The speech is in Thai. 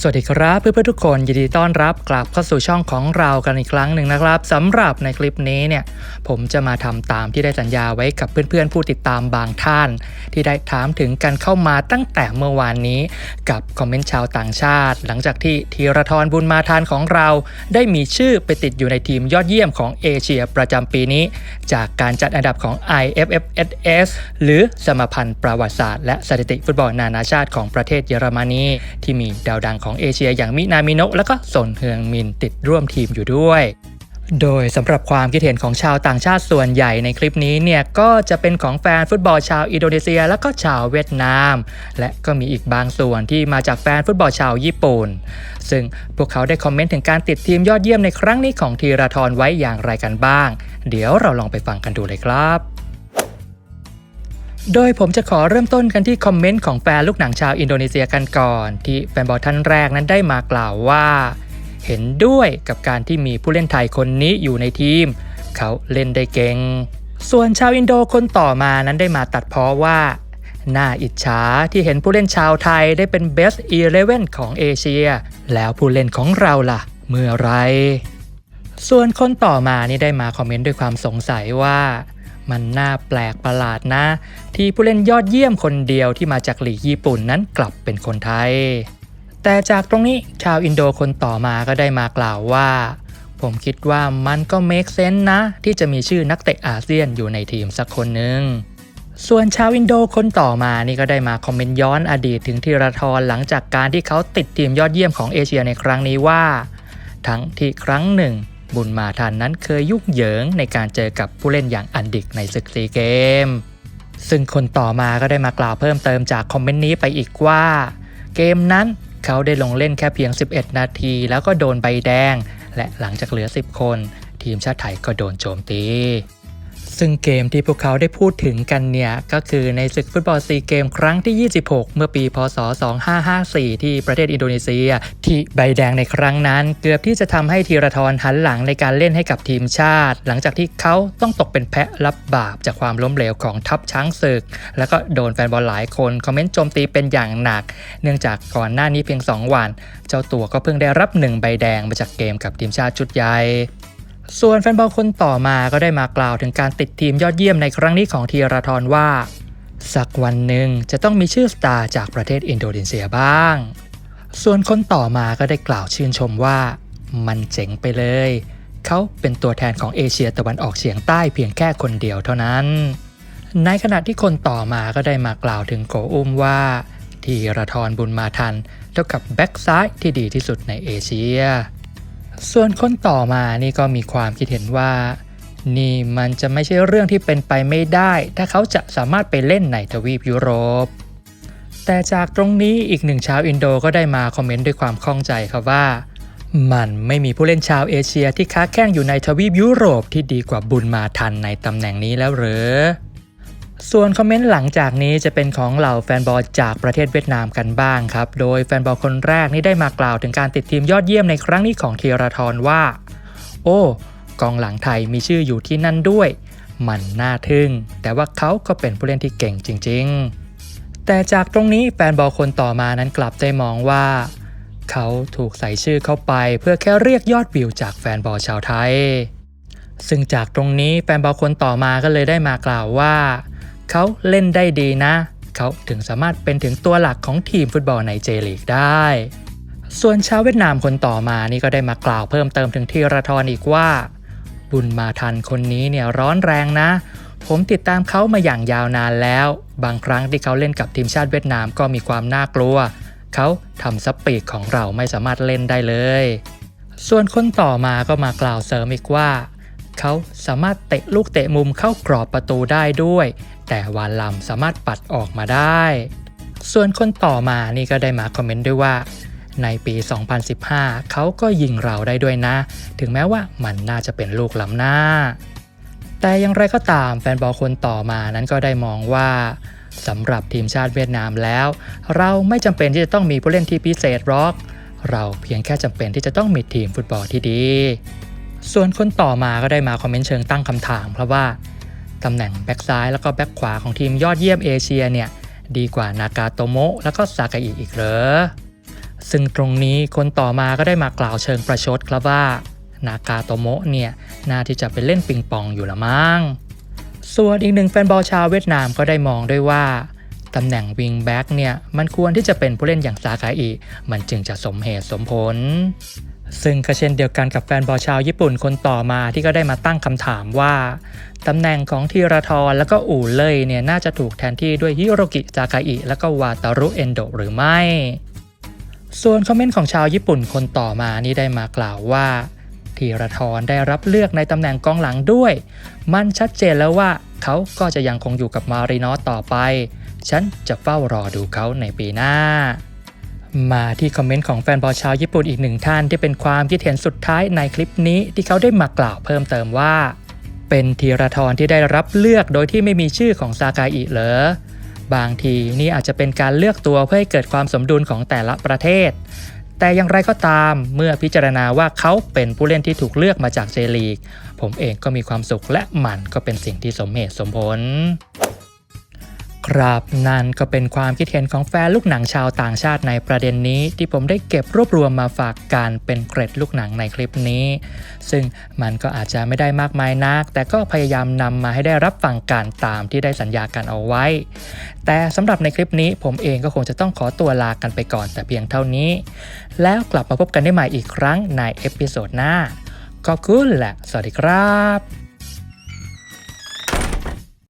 สวัสดีครับเพื่อนๆทุกคนยินดีต้อนรับกลับเข้าสู่ช่องของเรากันอีกครั้งหนึ่งนะครับสำหรับในคลิปนี้เนี่ยผมจะมาทำตามที่ได้สัญญาไว้กับเพื่อนๆผู้ติดตามบางท่าน ที่ได้ถามถึงกันเข้ามาตั้งแต่เมื่อวานนี้ กับคอมเมนต์ชาวต่างชาติ หลังจากที่ธีรทรบุญมาทานของเรา ได้มีชื่อไปติดอยู่ในทีมยอดเยี่ยมของเอเชียประจำปีนี้ จากการจัดอันดับของ IFFSS หรือสมาพันธ์ประวัติศาสตร์และสถิติฟุตบอลนานาชาติของประเทศเยอรมนีที่มีดาวดังของเอเชียอย่างมินามิโนะและก็สนเฮืองมินติดร่วมทีมอยู่ด้วยโดยสำหรับความคิดเห็นของชาวต่างชาติส่วนใหญ่ในคลิปนี้เนี่ยก็จะเป็นของแฟนฟุตบอลชาวอินโดนีเซีย และก็ชาวเวียดนาม และก็มีอีกบางส่วนที่มาจากแฟนฟุตบอลชาวญี่ปุ่น ซึ่งพวกเขาได้คอมเมนต์ถึงการติดทีมยอดเยี่ยมในครั้งนี้ของธีราธรไว้อย่างไรกันบ้าง เดี๋ยวเราลองไปฟังกันดูเลยครับ โดยผมจะขอเริ่มต้นกันที่คอมเมนต์ของแฟนลูกหนังชาวอินโดนีเซียกันก่อน ที่แฟนบอลท่านแรกนั้นได้มากล่าวว่า เห็นด้วยกับการที่มีผู้เล่นไทยคนนี้อยู่ในทีม เขาเล่นได้เก่ง ส่วนชาวอินโดคนต่อมานั้นได้มาตัดพ้อว่า น่าอิจฉาที่เห็นผู้เล่นชาวไทยได้เป็น Best 11ของเอเชีย แล้วผู้เล่นของเราล่ะ เมื่อไรส่วนคนต่อมานี่ได้มาคอมเมนต์ด้วยความสงสัยว่า มันน่าแปลกประหลาดนะ ที่ผู้เล่นยอดเยี่ยมคนเดียวที่มาจากหลีกญี่ปุ่นนั้นกลับเป็นคนไทย แต่จากตรงนี้ชาวอินโดคนต่อมาก็ได้มากล่าวว่า ผมคิดว่ามันก็ make sense นะ ที่จะมีชื่อนักเตะอาเซียนอยู่ในทีมสักคนหนึ่งส่วนชาวอินโดคนต่อมานี่ก็ได้มาคอมเมนต์ย้อนอดีตถึงธีรทรหลังจากการที่เขาติดทีมยอดเยี่ยมของเอเชียในครั้งนี้ว่า ทั้งที่ครั้งหนึ่ง บุญมาทันนั้นเคยยุ่งเหยิงในการเจอกับผู้เล่นอย่างอันดิกในศึกซีเกม ซึ่งคนต่อมาก็ได้มากล่าวเพิ่มเติมจากคอมเมนต์นี้ไปอีกว่า เกมนั้นเขาได้ลงเล่นแค่เพียง 11 นาที แล้วก็โดนใบแดง และหลังจากเหลือ 10 คน ทีมชาติไทยก็โดนโจมตี ซึ่งเกมที่พวกเขาได้พูดถึงกันเนี่ย ก็คือในศึกฟุตบอลซีเกมครั้งที่ 26 เมื่อปี พศ 2554 ที่ประเทศอินโดนีเซีย ที่ใบแดงในครั้งนั้น เกือบที่จะทำให้ธีรทรหันหลังในการเล่นให้กับทีมชาติ หลังจากที่เขาต้องตกเป็นแพะรับบาปจากความล้มเหลวของทัพช้างศึก แล้วก็โดนแฟนบอลหลายคนคอมเมนต์โจมตีเป็นอย่างหนัก เนื่องจากก่อนหน้านี้เพียง 2 วัน เจ้าตัวก็เพิ่งได้รับหนึ่งใบแดงมาจากเกมกับทีมชาติชุดใหญ่ ส่วนแฟนบอลคนต่อมาก็ได้มากล่าวถึงการติดทีมยอดเยี่ยมในครั้งนี้ของธีรทรว่า สักวันหนึ่งจะต้องมีชื่อสตาร์จากประเทศอินโดนีเซียบ้าง ส่วนคนต่อมาก็ได้กล่าวชื่นชมว่า มันเจ๋งไปเลย เขาเป็นตัวแทนของเอเชียตะวันออกเฉียงใต้เพียงแค่คนเดียวเท่านั้น ในขณะที่คนต่อมาก็ได้มากล่าวถึงโกอุ้มว่าธีรทรบุญมาทันเท่ากับแบ็กซ้ายที่ดีที่สุดในเอเชีย ส่วนคนต่อมานี่ก็มีความคิดเห็นว่า นี่มันจะไม่ใช่เรื่องที่เป็นไปไม่ได้ ถ้าเขาจะสามารถไปเล่นในทวีปยุโรป แต่จากตรงนี้อีกหนึ่งชาวอินโดก็ได้มาคอมเมนต์ด้วยความข้องใจครับว่า มันไม่มีผู้เล่นชาวเอเชียที่ค้าแข้งอยู่ในทวีปยุโรปที่ดีกว่าบุญมาทันในตำแหน่งนี้แล้วหรือ ส่วนคอมเมนต์หลังจากนี้จะเป็นของเหล่าแฟนบอลจากประเทศเวียดนามกันบ้างครับ โดยแฟนบอลคนแรกนี่ได้มากล่าวถึงการติดทีมยอดเยี่ยมในครั้งนี้ของธียรทรว่า โอ้กองหลังไทยมีชื่ออยู่ที่นั่นด้วย มันน่าทึ่ง แต่ว่าเขาก็เป็นผู้เล่นที่เก่งจริง ๆ แต่จากตรงนี้แฟนบอลคนต่อมานั้นกลับได้มองว่า เขาถูกใส่ชื่อเข้าไปเพื่อแค่เรียกยอดวิวจากแฟนบอลชาวไทย ซึ่งจากตรงนี้แฟนบอลคนต่อมาก็เลยได้มากล่าวว่า เขาเล่นได้ดีนะ เขาถึงสามารถเป็นถึงตัวหลักของทีมฟุตบอลในเจลีกได้ ส่วนชาวเวียดนามคนต่อมานี่ก็ได้มากล่าวเพิ่มเติมถึงทีรทรอีกว่า บุญมาทันคนนี้เนี่ยร้อนแรงนะ ผมติดตามเขามาอย่างยาวนานแล้ว บางครั้งที่เขาเล่นกับทีมชาติเวียดนามก็มีความน่ากลัว เขาทำสปีดของเราไม่สามารถเล่นได้เลย ส่วนคนต่อมาก็มากล่าวเสริมอีกว่า เขาสามารถเตะลูกเตะมุมเข้ากรอบประตูได้ด้วย แต่วานลำสามารถปัดออกมาได้ ส่วนคนต่อมานี่ก็ได้มาคอมเมนต์ด้วยว่าในปี 2015 เขาก็ยิงเราได้ด้วยนะ ถึงแม้ว่ามันน่าจะเป็นลูกล้ำหน้า แต่อย่างไรก็ตามแฟนบอลคนต่อมานั้นก็ได้มองว่าสำหรับทีมชาติเวียดนามแล้ว เราไม่จำเป็นที่จะต้องมีผู้เล่นที่พิเศษหรอก เราเพียงแค่จำเป็นที่จะต้องมีทีมฟุตบอลที่ดี ส่วนคนต่อมาก็ได้มาคอมเมนต์เชิงตั้งคำถามครับว่าตำแหน่งแบ็กซ้ายแล้วก็แบ็กขวาของทีมยอดเยี่ยมเอเชียเนี่ยดีกว่านากาโตโมะแล้วก็ซากาอิอีกเหรอ ซึ่งตรงนี้คนต่อมาก็ได้มากล่าวเชิงประชดครับว่านากาโตโมะเนี่ยน่าที่จะไปเล่นปิงปองอยู่ละมั้ง ส่วนอีกหนึ่งแฟนบอลชาวเวียดนามก็ได้มองด้วยว่าตำแหน่งวิงแบ็กเนี่ยมันควรที่จะเป็นผู้เล่นอย่างซากาอิมันจึงจะสมเหตุสมผล ซึ่งก็เช่นเดียวกันกับแฟนบอลชาวญี่ปุ่นคนต่อมาที่ก็ได้มาตั้งคำถามว่าตำแหน่งของทีราทรแล้วก็อู่เล่ยเนี่ยน่าจะถูกแทนที่ด้วยฮิโรกิซากาอิแล้วก็วาตารุเอนโดหรือไม่ ส่วนคอมเมนต์ของชาวญี่ปุ่นคนต่อมานี่ได้มากล่าวว่าทีรทรได้รับเลือกในตำแหน่งกองหลังด้วย มันชัดเจนแล้วว่าเขาก็จะยังคงอยู่กับมารินอต่อไป ฉันจะเฝ้ารอดูเขาในปีหน้า มาที่คอมเมนต์ของแฟนบอลชาวญี่ปุ่นอีกหนึ่งท่านที่เป็นความคิดเห็นสุดท้ายในคลิปนี้ที่เขาได้มากล่าวเพิ่มเติมว่า เป็นทีรทรที่ได้รับเลือกโดยที่ไม่มีชื่อของซากาอิเหรอบางทีนี่อาจจะเป็นการเลือกตัวเพื่อให้เกิดความสมดุลของแต่ละประเทศ แต่อย่างไรก็ตามเมื่อพิจารณาว่าเขาเป็นผู้เล่นที่ถูกเลือกมาจากเจลีก ผมเองก็มีความสุขและมันก็เป็นสิ่งที่สมเหตุสมผล ครับ นั่นก็เป็นความคิดเห็นของแฟนลูกหนังชาวต่างชาติในประเด็นนี้ ที่ผมได้เก็บรวบรวมมาฝากการเป็นเกร็ดลูกหนังในคลิปนี้ ซึ่งมันก็อาจจะไม่ได้มากมายนัก แต่ก็พยายามนำมาให้ได้รับฟังกันตามที่ได้สัญญากันเอาไว้ แต่สำหรับในคลิปนี้ผมเองก็คงจะต้องขอตัวลากันไปก่อนแต่เพียงเท่านี้ แล้วกลับมาพบกันได้ใหม่อีกครั้งในเอพิโซดหน้าขอบคุณและสวัสดีครับ